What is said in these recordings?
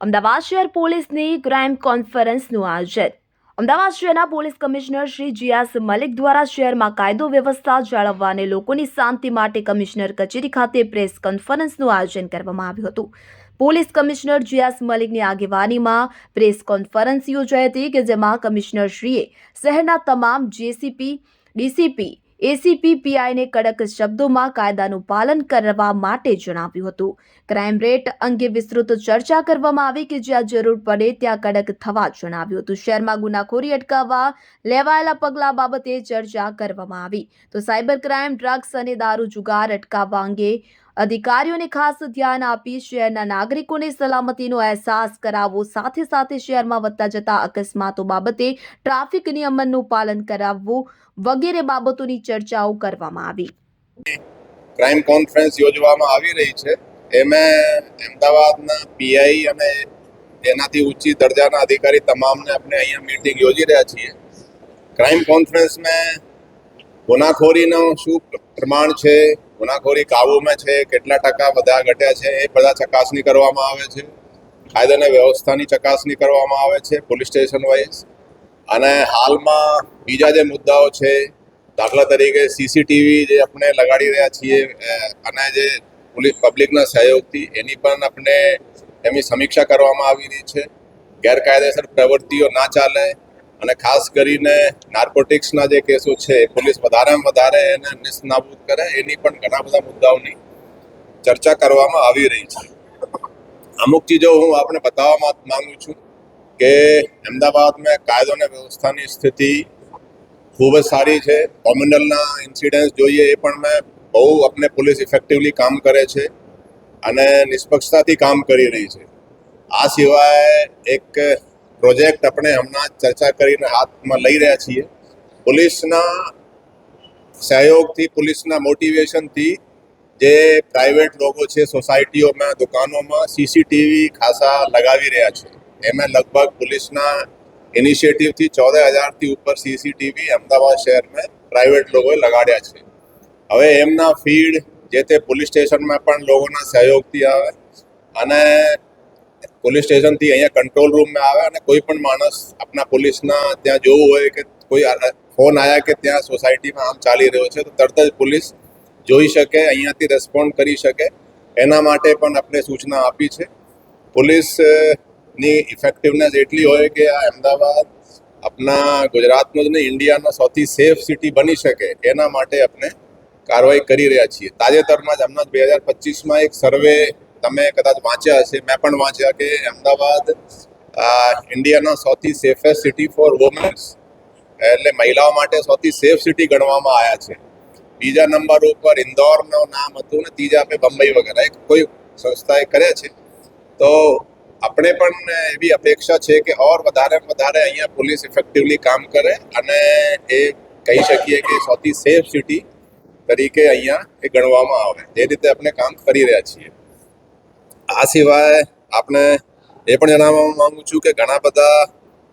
અમદાવાદ શહેર પોલીસની ક્રાઇમ કોન્ફરન્સનું આયોજન. અમદાવાદ શહેરના પોલીસ કમિશનર શ્રી જીયાસ મલિક દ્વારા શહેરમાં કાયદો વ્યવસ્થા જાળવવા અને લોકોની શાંતિ માટે કમિશનર કચેરી ખાતે પ્રેસ કોન્ફરન્સનું આયોજન કરવામાં આવ્યું હતું. પોલીસ કમિશનર જીયાસ મલિકની આગેવાનીમાં પ્રેસ કોન્ફરન્સ યોજાઈ હતી કે જેમાં કમિશનરશ્રીએ શહેરના તમામ જેસીપી, ડીસીપી એસીપી પીઆઈને કડક શબ્દોમાં કાયદાનું પાલન કરવા માટે જણાવ્યું હતું. ક્રાઇમ રેટ અંગે વિસ્તૃત ચર્ચા કરવામાં આવી કે જ્યાં જરૂર પડે ત્યાં કડક થવા જણાવ્યું હતું. શહેરમાં ગુનાખોરી અટકાવવા લેવાયેલા પગલાં બાબતે ચર્ચા કરવામાં આવી. તો સાયબર ક્રાઇમ, ડ્રગ્સ અને દારૂ જુગાર અટકાવવા અંગે અધિકારીઓને ખાસ ધ્યાન આપી શહેરના નાગરિકોને સલામતીનો અહેસાસ કરાવવો, સાથે સાથે શહેરમાં વધતા જતા અકસ્માતો બાબતે ટ્રાફિક નિયમનનું પાલન કરાવવું વગેરે બાબતોની ચર્ચાઓ કરવામાં આવી. ક્રાઇમ કોન્ફરન્સ યોજવામાં આવી રહી છે. એમાં અમદાવાદના પીઆઈ અને એનાથી ઊંચી દરજાના અધિકારી તમામને આપણે અહીંયા મીટિંગ યોજી રહ્યા છીએ. ક્રાઇમ કોન્ફરન્સમાં ગુનાખોરીનો શું પ્રમાણ છે? ગુનાખોરી કાબૂમાં છે, કેટલા ટકા બધા ઘટ્યા છે, એ બધા ચકાસણી કરવામાં આવે છે. કાયદાને વ્યવસ્થાની ચકાસણી કરવામાં આવે છે, પોલીસ સ્ટેશન વાઇઝ. અને હાલમાં બીજા જે મુદ્દાઓ છે, દાખલા તરીકે સીસીટીવી જે આપણે લગાડી રહ્યા છીએ અને જે પોલીસ પબ્લિકના સહયોગથી એની પણ આપણે એમની સમીક્ષા કરવામાં આવી રહી છે. ગેરકાયદેસર પ્રવૃત્તિઓ ના ચાલે અને ખાસ કરીને નાર્કોટિક્સના જે કેસો છે પોલીસ વધારેમાં વધારે એને નિષ્નાબૂદ કરે, એની પણ ઘણા બધા મુદ્દાઓની ચર્ચા કરવામાં આવી રહી છે. અમુક ચીજો હું આપણે બતાવવા માંગુ છું કે અમદાવાદમાં કાયદો અને વ્યવસ્થાની સ્થિતિ ખૂબ જ સારી છે. કોમ્યુનલના ઇન્સિડન્સ જોઈએ એ પણ મેં બહુ આપણે પોલીસ ઇફેક્ટિવલી કામ કરે છે અને નિષ્પક્ષતાથી કામ કરી રહી છે. આ સિવાય એક પ્રોજેક્ટ આપણે હમણાં ચર્ચા કરીને હાથમાં લઈ રહ્યા છીએ. પોલીસના સહયોગથી, પોલીસના મોટિવેશનથી જે પ્રાઇવેટ લોકો છે, સોસાયટીઓમાં, દુકાનોમાં સીસીટીવી ખાસા લગાવી રહ્યા છે. એમાં લગભગ પોલીસના ઇનિશિયેટિવથી ચૌદ હજારથી ઉપર સીસીટીવી અમદાવાદ શહેરમાં પ્રાઇવેટ લોકોએ લગાડ્યા છે. હવે એમના ફીડ જે તે પોલીસ સ્ટેશનમાં પણ લોકોના સહયોગથી આવે. અને પોલીસ સ્ટેશનથી અહીંયા કંટ્રોલ રૂમમાં આવે અને કોઈ પણ માણસ આપણા પોલીસના ત્યાં જોવું હોય કે કોઈ ફોન આવ્યા કે ત્યાં સોસાયટીમાં આમ ચાલી રહ્યો છે, તો તરત જ પોલીસ જોઈ શકે, અહીંયાથી રેસ્પોન્ડ કરી શકે. એના માટે પણ આપણે સૂચના આપી છે. પોલીસની ઇફેક્ટિવનેસ એટલી હોય કે આ અમદાવાદ આપણા ગુજરાતનો જ નહીં, ઇન્ડિયાનો સૌથી સેફ સિટી બની શકે, એના માટે આપણે કાર્યવાહી કરી રહ્યા છીએ. તાજેતરમાં જ હમણાં બે હજાર પચીસમાં એક સર્વે તમે કદાચ વાંચ્યા હશે, મેં પણ વાંચ્યા કે અમદાવાદ ઇન્ડિયાના સૌથી સેફેસ્ટ સિટી ફોર વુમન્સ એટલે મહિલાઓ માટે સૌથી સેફ સિટી ગણવામાં આવ્યા છે. બીજા નંબર ઉપર ઇન્દોરનું નામ હતું ને ત્રીજા આપણે બંબઈ વગેરે કોઈ સંસ્થાએ કરે છે. તો આપણે પણ એવી અપેક્ષા છે કે ઓર વધારે વધારે અહીંયા પોલીસ ઇફેક્ટિવલી કામ કરે અને એ કહી શકીએ કે સૌથી સેફ સિટી તરીકે અહીંયા એ ગણવામાં આવે. એ રીતે આપણે કામ કરી રહ્યા છીએ. આ સિવાય આપણે એ પણ જણાવવા માંગુ છું કે ઘણા બધા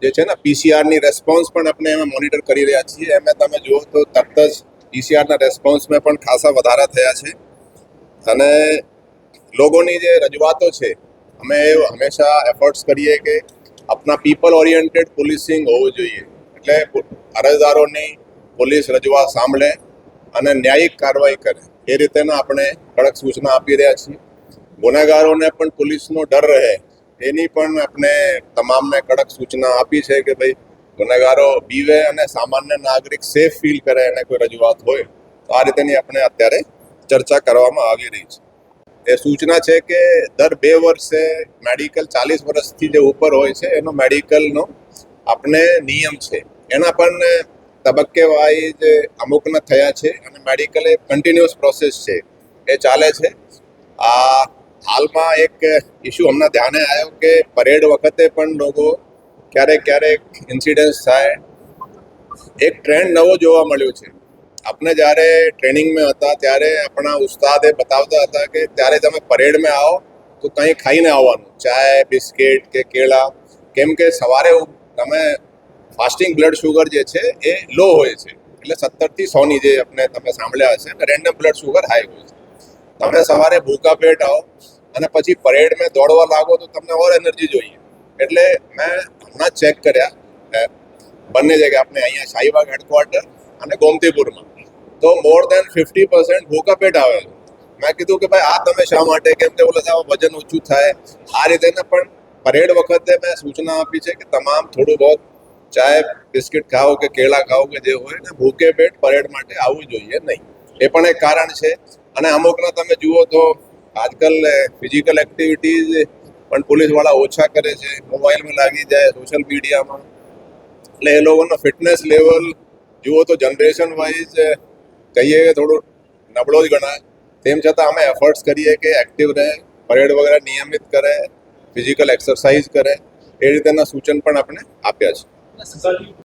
જે છે ને પીસીઆરની રેસ્પોન્સ પણ આપણે એમાં મોનિટર કરી રહ્યા છીએ. એમાં તમે જુઓ તો તરત જ પીસીઆરના રેસ્પોન્સમાં પણ ખાસા વધારા થયા છે. અને લોકોની જે રજૂઆતો છે, અમે હંમેશા એફર્ટ્સ કરીએ કે આપણા પીપલ ઓરિએન્ટેડ પોલીસિંગ હોવું જોઈએ. એટલે અરજદારોની પોલીસ રજૂઆત સાંભળે અને ન્યાયિક કાર્યવાહી કરે. એ રીતેના આપણે કડક સૂચના આપી રહ્યા છીએ. ગુનેગારોને પણ પોલીસનો ડર રહે, એની પણ આપણે તમામને કડક સૂચના આપી છે કે ભાઈ, ગુનેગારો બીવે અને સામાન્ય નાગરિક સેફ ફીલ કરે અને કોઈ રજૂઆત હોય, તો આ રીતેની આપણે અત્યારે ચર્ચા કરવામાં આવી રહી છે. એ સૂચના છે કે દર બે વર્ષે મેડિકલ ચાલીસ વર્ષથી જે ઉપર હોય છે, એનો મેડિકલનો આપણે નિયમ છે. એના પણ તબક્કે વાઇઝ અમુકના થયા છે અને મેડિકલ એ કન્ટિન્યુઅસ પ્રોસેસ છે. એ ચાલે છે. આ હાલમાં એક ઇસ્યુ હમણાં ધ્યાને આવ્યો કે પરેડ વખતે પણ લોકો ક્યારેક ક્યારેક ઇન્સિડન્સ થાય. એક ટ્રેન્ડ નવો જોવા મળ્યો છે. આપણે જ્યારે ટ્રેનિંગમાં હતા, ત્યારે આપણા ઉસ્તાદે બતાવતા હતા કે ત્યારે તમે પરેડમાં આવો તો કંઈ ખાઈને આવવાનું. ચાય, બિસ્કિટ કે કેળા. કેમ કે સવારે તમે ફાસ્ટિંગ બ્લડ શુગર જે છે એ લો હોય છે. એટલે સત્તરથી સોની જે આપણે તમે સાંભળ્યા હશે રેન્ડમ બ્લડ શુગર હાઈ હોય છે. તમે સવારે ભૂકા પેટ આવો અને પછી પરેડમાં દોડવા લાગો તો તમને ઓર એનર્જી જોઈએ. એટલે મેં હમણાં ચેક કર્યા બંને જગ્યાએ આપણે અહીંયા શાહીબાગ હેડક્વાર્ટર અને ગોમતીપુરમાં. તો મોર દેન ફિફ્ટી પર્સન્ટ ભૂકા પેટ આવે મેં કીધું કે ભાઈ, આ તમે શા માટે? કેમ કે બોલે વજન ઓછું થાય. આ રીતે પણ પરેડ વખતે મેં સૂચના આપી છે કે તમામ થોડું બહુ ચાય, બિસ્કિટ ખાઓ કે કેળા ખાઓ કે જે હોય ને, ભૂકે પેટ પરેડ માટે આવવું જોઈએ નહીં. એ પણ એક કારણ છે. અને અમુકના તમે જુઓ તો આજકાલ ફિઝિકલ એક્ટિવિટીઝ પણ પોલીસવાળા ઓછા કરે છે. મોબાઈલમાં લાગી જાય સોશિયલ મીડિયામાં એટલે એ લોકોનો ફિટનેસ લેવલ જુઓ તો જનરેશન વાઇઝ કહીએ કે થોડું નબળો જ ગણાય. તેમ છતાં અમે એફર્ટ્સ કરીએ કે એક્ટિવ રહે પરેડ વગેરે નિયમિત કરે ફિઝિકલ એક્સરસાઇઝ કરે. એ રીતેના સૂચન પણ આપણે આપ્યા છે.